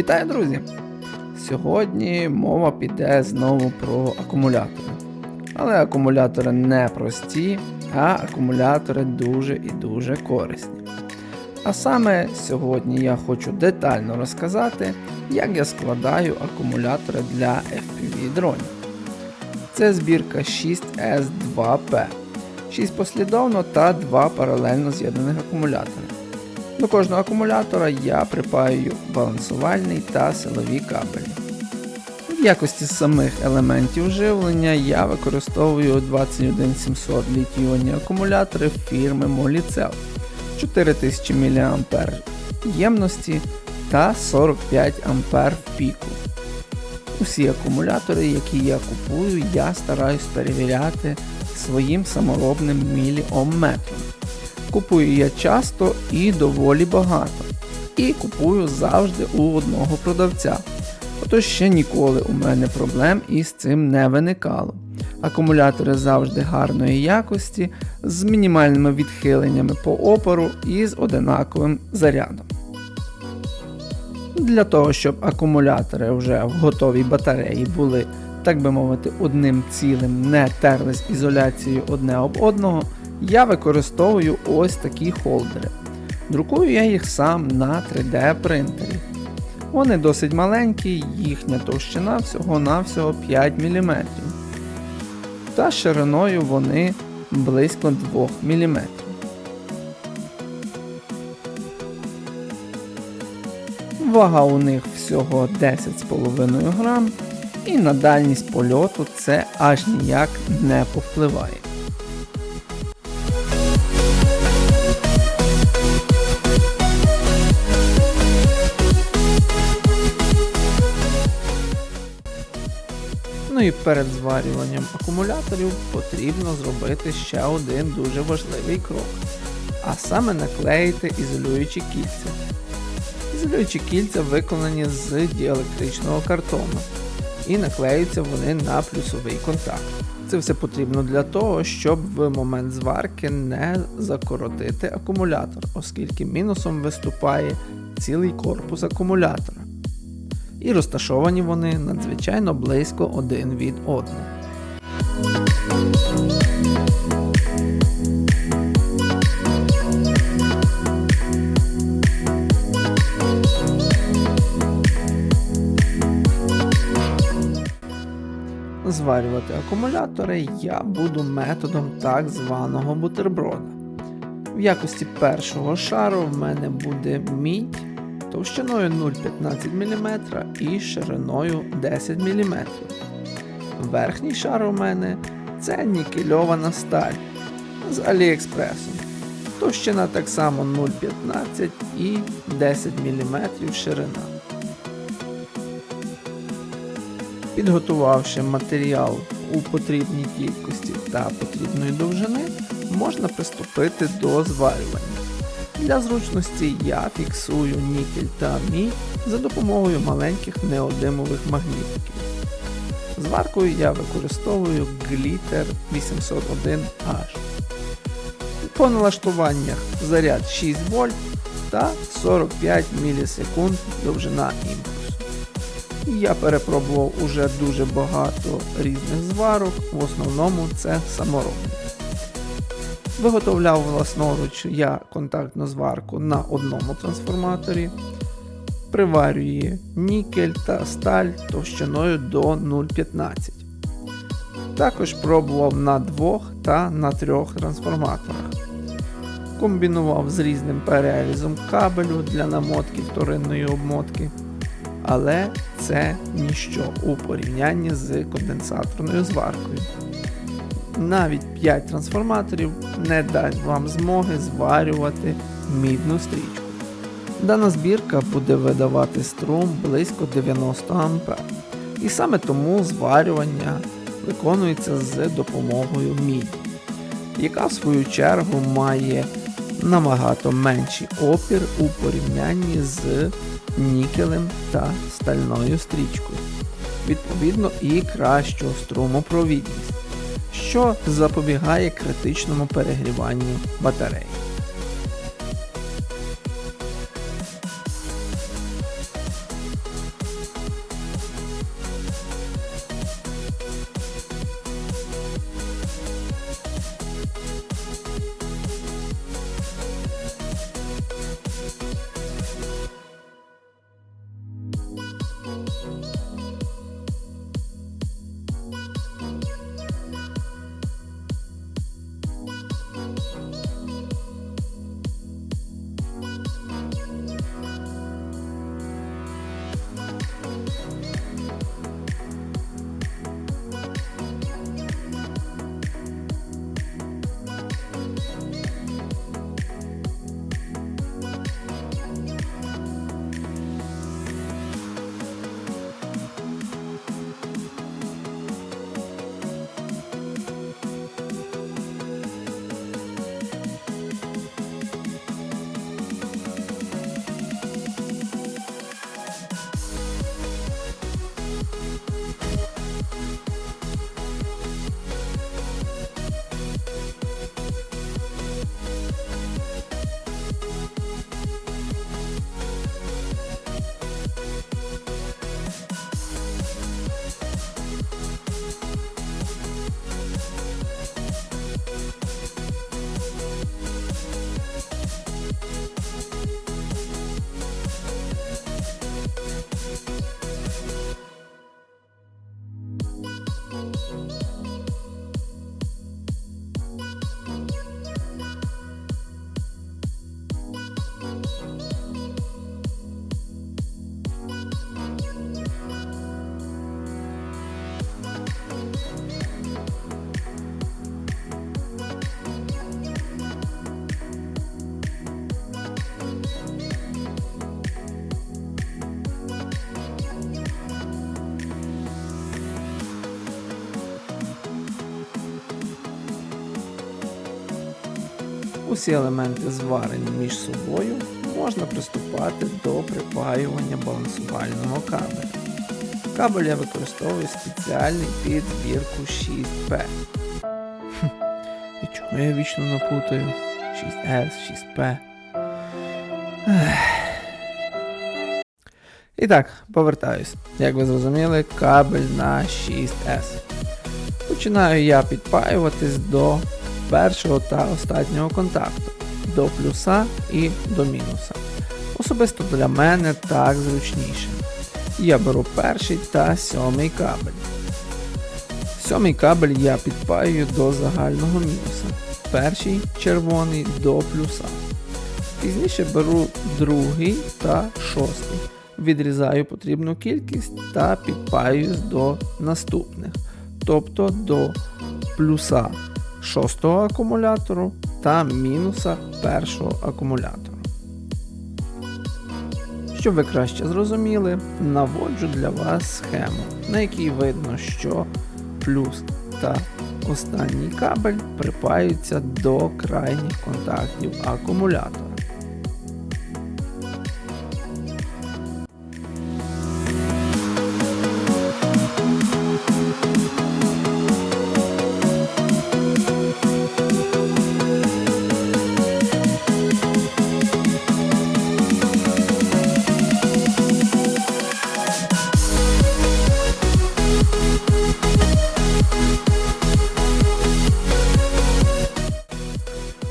Вітаю, друзі! Сьогодні мова піде знову про акумулятори. Але акумулятори не прості, а акумулятори дуже і дуже корисні. А саме сьогодні я хочу детально розказати, як я складаю акумулятори для FPV дронів. Це збірка 6S2P. 6 послідовно та 2 паралельно з'єднаних акумулятори. До кожного акумулятора я припаюю балансувальний та силові кабелі. В якості самих елементів живлення я використовую 21700 літій-іонні акумулятори фірми Molicel 4000 мА ємності та 45 А в піку. Усі акумулятори, які я купую, я стараюсь перевіряти своїм саморобним міліомметром. Купую я часто і доволі багато. І купую завжди у одного продавця. Отож ще ніколи у мене проблем із цим не виникало. Акумулятори завжди гарної якості, з мінімальними відхиленнями по опору і з одинаковим зарядом. Для того, щоб акумулятори вже в готовій батареї були, так би мовити, одним цілим, не терлись ізоляцією одне об одного, я використовую ось такі холдери. Друкую я їх сам на 3D принтері. Вони досить маленькі, їхня товщина всього-навсього 5 мм. Та шириною вони близько 2 мм. Вага у них всього 10,5 грам, і на дальність польоту це аж ніяк не повпливає. Ну і перед зварюванням акумуляторів потрібно зробити ще один дуже важливий крок, а саме наклеїти ізолюючі кільця. Ізолюючі кільця виконані з діелектричного картону і наклеюються вони на плюсовий контакт. Це все потрібно для того, щоб в момент зварки не закоротити акумулятор, оскільки мінусом виступає цілий корпус акумулятора. І розташовані вони надзвичайно близько один від одного. Зварювати акумулятори я буду методом так званого бутерброда. В якості першого шару в мене буде мідь товщиною 0,15 мм і шириною 10 мм. Верхній шар у мене це нікельована сталь з Аліекспресу. Товщина так само 0,15 і 10 мм ширина. Підготувавши матеріал у потрібній кількості та потрібної довжини, можна приступити до зварювання. Для зручності я фіксую нікель та мідь за допомогою маленьких неодимових магнітиків. Зваркою я використовую Glitter 801H. По налаштуваннях заряд 6 вольт та 45 мілісекунд довжина імпульсу. Я перепробував уже дуже багато різних зварок, в основному це саморобні. Виготовляв власноруч я контактну зварку на одному трансформаторі, приварює нікель та сталь товщиною до 0,15. Також пробував на двох та на трьох трансформаторах. Комбінував з різним перерізом кабелю для намотки вторинної обмотки. Але це ніщо у порівнянні з конденсаторною зваркою навіть 5 трансформаторів не дасть вам змоги зварювати мідну стрічку. Дана збірка буде видавати струм близько 90 А. І саме тому зварювання виконується з допомогою міді, яка в свою чергу має набагато менший опір у порівнянні з нікелем та стальною стрічкою. Відповідно і кращу струмопровідність що запобігає критичному перегріванню батареї. Усі елементи зварені між собою, можна приступати до припаювання балансувального кабеля. Кабель я використовую спеціальний під збірку 6P. І чого я вічно напутаю? 6S, 6P. І так, повертаюсь. Як ви зрозуміли, кабель на 6S. Починаю я підпаюватись до першого та останнього контакту, до плюса і до мінуса. Особисто для мене так зручніше. Я беру перший та сьомий кабель. Сьомий кабель я підпаюю до загального мінуса. Перший червоний до плюса. Пізніше беру другий та шостий. Відрізаю потрібну кількість та підпаюсь до наступних, тобто до плюса шостого акумулятору та мінуса першого акумулятора. Щоб ви краще зрозуміли, наводжу для вас схему, на якій видно, що плюс та останній кабель припаються до крайніх контактів акумулятора.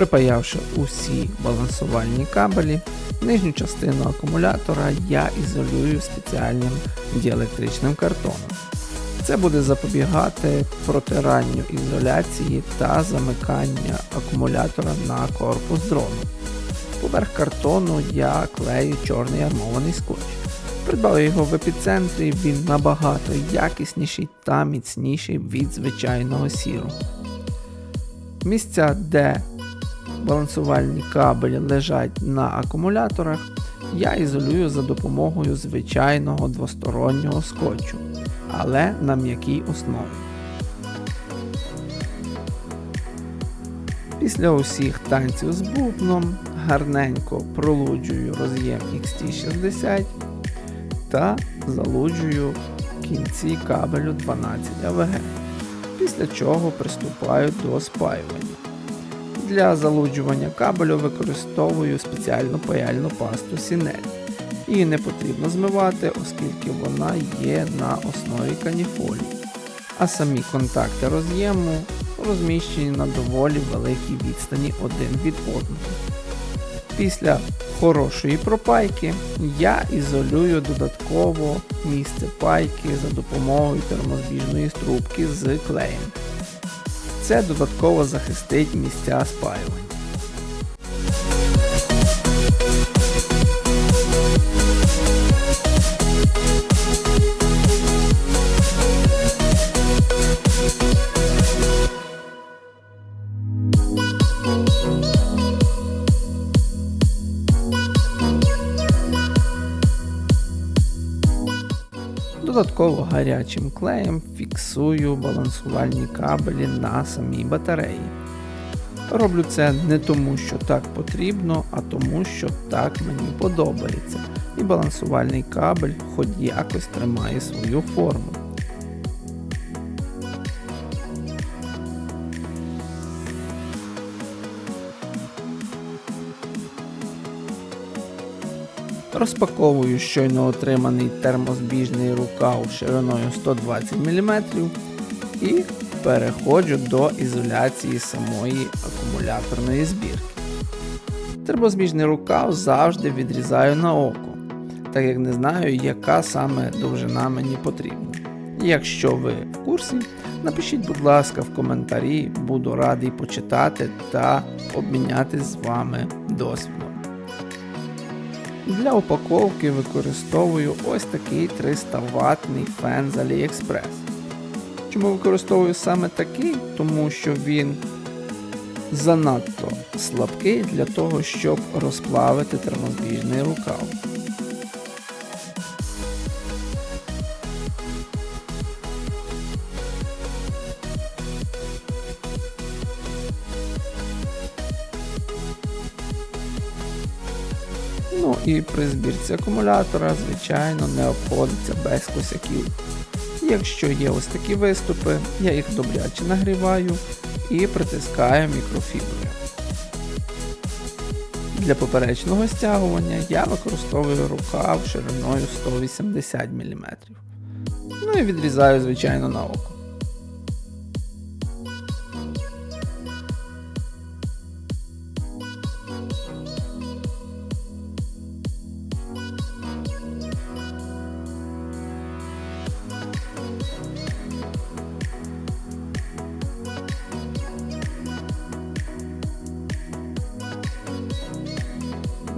Припаявши усі балансувальні кабелі, нижню частину акумулятора я ізолюю спеціальним діелектричним картоном. Це буде запобігати протиранню ізоляції та замикання акумулятора на корпус дрону. Поверх картону я клею чорний армований скотч. Придбав його в епіцентрі, він набагато якісніший та міцніший від звичайного сіру. Місця, де балансувальні кабелі лежать на акумуляторах, я ізолюю за допомогою звичайного двостороннього скотчу, але на м'якій основі. Після усіх танців з бубном гарненько пролуджую роз'єм XT60 та залуджую кінці кабелю 12 АВГ, після чого приступаю до спаювання. Для залуджування кабелю використовую спеціальну паяльну пасту Сінель. Її не потрібно змивати, оскільки вона є на основі каніфолії. А самі контакти роз'єму розміщені на доволі великій відстані один від одного. Після хорошої пропайки я ізолюю додатково місце пайки за допомогою термозбіжної струбки з клеєм. Це додатково захистить місця спаювання. Додатково гарячим клеєм фіксую балансувальні кабелі на самій батареї. Роблю це не тому, що так потрібно, а тому, що так мені подобається. І балансувальний кабель хоч якось тримає свою форму. Розпаковую щойно отриманий термозбіжний рукав шириною 120 мм і переходжу до ізоляції самої акумуляторної збірки. Термозбіжний рукав завжди відрізаю на око, так як не знаю, яка саме довжина мені потрібна. Якщо ви в курсі, напишіть, будь ласка, в коментарі, буду радий почитати та обмінятися з вами досвідом. Для упаковки використовую ось такий 300 ватний фен з AliExpress. Чому використовую саме такий? Тому що він занадто слабкий для того, щоб розплавити термозбіжний рукав. Ну і при збірці акумулятора, звичайно, не обходиться без косяків. Якщо є ось такі виступи, я їх добряче нагріваю і притискаю мікрофіброю. Для поперечного стягування я використовую рукав шириною 180 мм. Ну і відрізаю, звичайно, на око.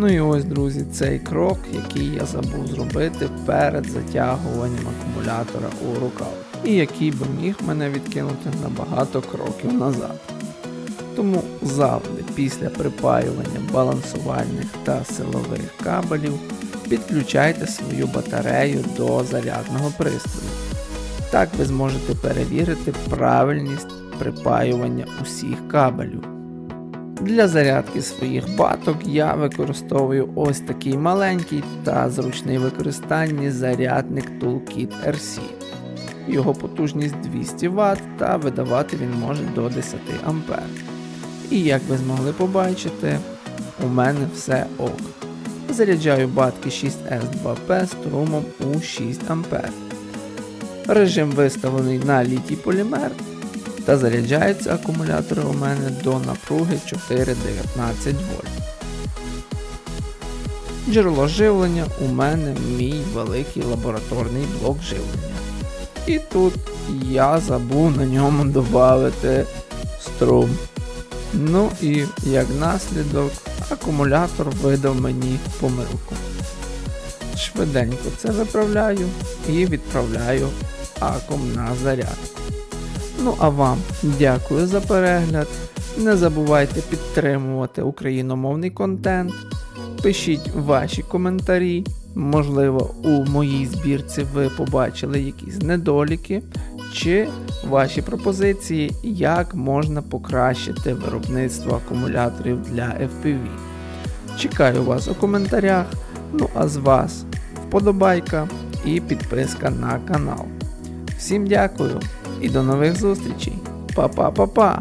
Ну і ось, друзі, цей крок, який я забув зробити перед затягуванням акумулятора у рукав, і який би міг мене відкинути на багато кроків назад. Тому завжди після припаювання балансувальних та силових кабелів підключайте свою батарею до зарядного пристрою. Так ви зможете перевірити правильність припаювання усіх кабелів. Для зарядки своїх баток я використовую ось такий маленький та зручний використанні зарядник Toolkit RC. Його потужність 200 Вт та видавати він може до 10 А. І як ви змогли побачити, у мене все ок. Заряджаю батки 6S2P струмом у 6 А. Режим виставлений на літій полімер та заряджаються акумулятори у мене до напруги 4,19 вольт. Джерело живлення у мене мій великий лабораторний блок живлення. І тут я забув на ньому додати струм. Ну і як наслідок, акумулятор видав мені помилку. Швиденько це виправляю і відправляю акум на зарядку. Ну а вам дякую за перегляд. Не забувайте підтримувати україномовний контент. Пишіть ваші коментарі. Можливо, у моїй збірці ви побачили якісь недоліки, чи ваші пропозиції, як можна покращити виробництво акумуляторів для FPV. Чекаю вас у коментарях. Ну а з вас вподобайка і підписка на канал. Всім дякую! І до нових зустрічей. Па-па-па-па!